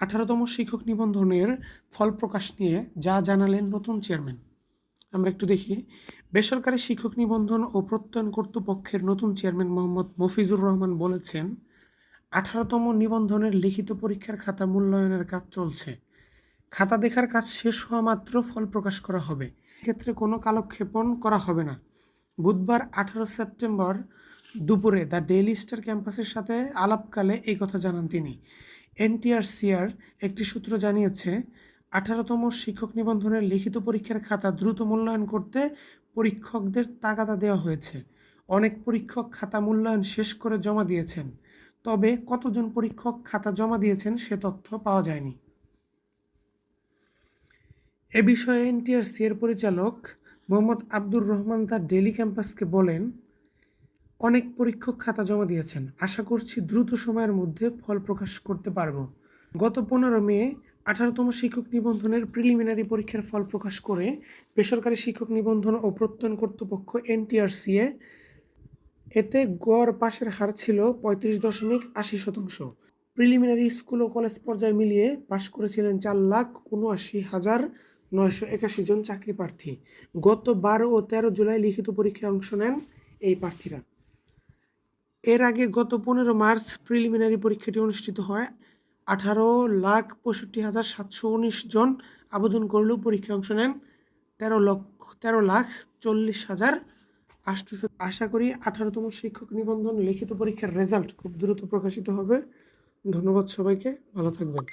আঠারোতম শিক্ষক নিবন্ধনের ফল প্রকাশ নিয়ে যা জানালেন নতুন চেয়ারম্যান। আমরা একটু দেখি। বেসরকারি শিক্ষক নিবন্ধন ও প্রত্যয়ন কর্তৃপক্ষের নতুন চেয়ারম্যান মোহাম্মদ মফিজুর রহমান বলেছেন, আঠারোতম নিবন্ধনের লিখিত পরীক্ষার খাতা মূল্যায়নের কাজ চলছে। খাতা দেখার কাজ শেষ হওয়া মাত্র ফল প্রকাশ করা হবে। ক্ষেত্রে কোনো কালক্ষেপণ করা হবে না। বুধবার আঠারো সেপ্টেম্বর দুপুরে দ্য ডেইলি স্টার ক্যাম্পাসের সাথে আলাপকালে এই কথা জানান তিনি। এনটিআরসিআর একটি সূত্র জানিয়েছে, আঠারোতম শিক্ষক নিবন্ধনের লিখিত পরীক্ষার খাতা দ্রুত মূল্যায়ন করতে পরীক্ষকদের তাগাদা দেওয়া হয়েছে। অনেক পরীক্ষক খাতা মূল্যায়ন শেষ করে জমা দিয়েছেন, তবে কতজন পরীক্ষক খাতা জমা দিয়েছেন সে তথ্য পাওয়া যায়নি। এ বিষয়ে এনটিআরসি এর পরিচালক মোহাম্মদ আব্দুর রহমান তার ডেলি ক্যাম্পাসকে বলেন অনেক পরীক্ষক খাতা জমা দিয়েছেন। আশা করছি দ্রুত সময়ের মধ্যে ফল প্রকাশ করতে পারব। গত পনেরো মে, আঠারোতম শিক্ষক নিবন্ধনের প্রিলিমিনারি পরীক্ষার ফল প্রকাশ করে বেসরকারি শিক্ষক নিবন্ধন ও প্রত্যয়ন কর্তৃপক্ষ এনটিআরসিএ এতে গড় পাশের হার ছিল পঁয়ত্রিশ দশমিক আশি শতাংশ। প্রিলিমিনারি স্কুল ও কলেজ পর্যায়ে মিলিয়ে পাশ করেছিলেন চার লাখ উনআশি হাজার নয়শো একাশি জন চাকরি প্রার্থী। গত বারো ও তেরো জুলাই লিখিত পরীক্ষায় অংশ নেন এই প্রার্থীরা। এর আগে গত পনেরো মার্চ প্রিলিমিনারি পরীক্ষাটি অনুষ্ঠিত হয়। আঠারো লাখ পঁয়ষট্টি হাজার সাতশো উনিশ জন আবেদন করলেও পরীক্ষায় অংশ নেন। তেরো লক্ষ, তেরো লাখ চল্লিশ হাজার আষ্টশো আশা করি আঠারোতম শিক্ষক নিবন্ধন লিখিত পরীক্ষার রেজাল্ট খুব দ্রুত প্রকাশিত হবে। ধন্যবাদ সবাইকে, ভালো থাকবেন।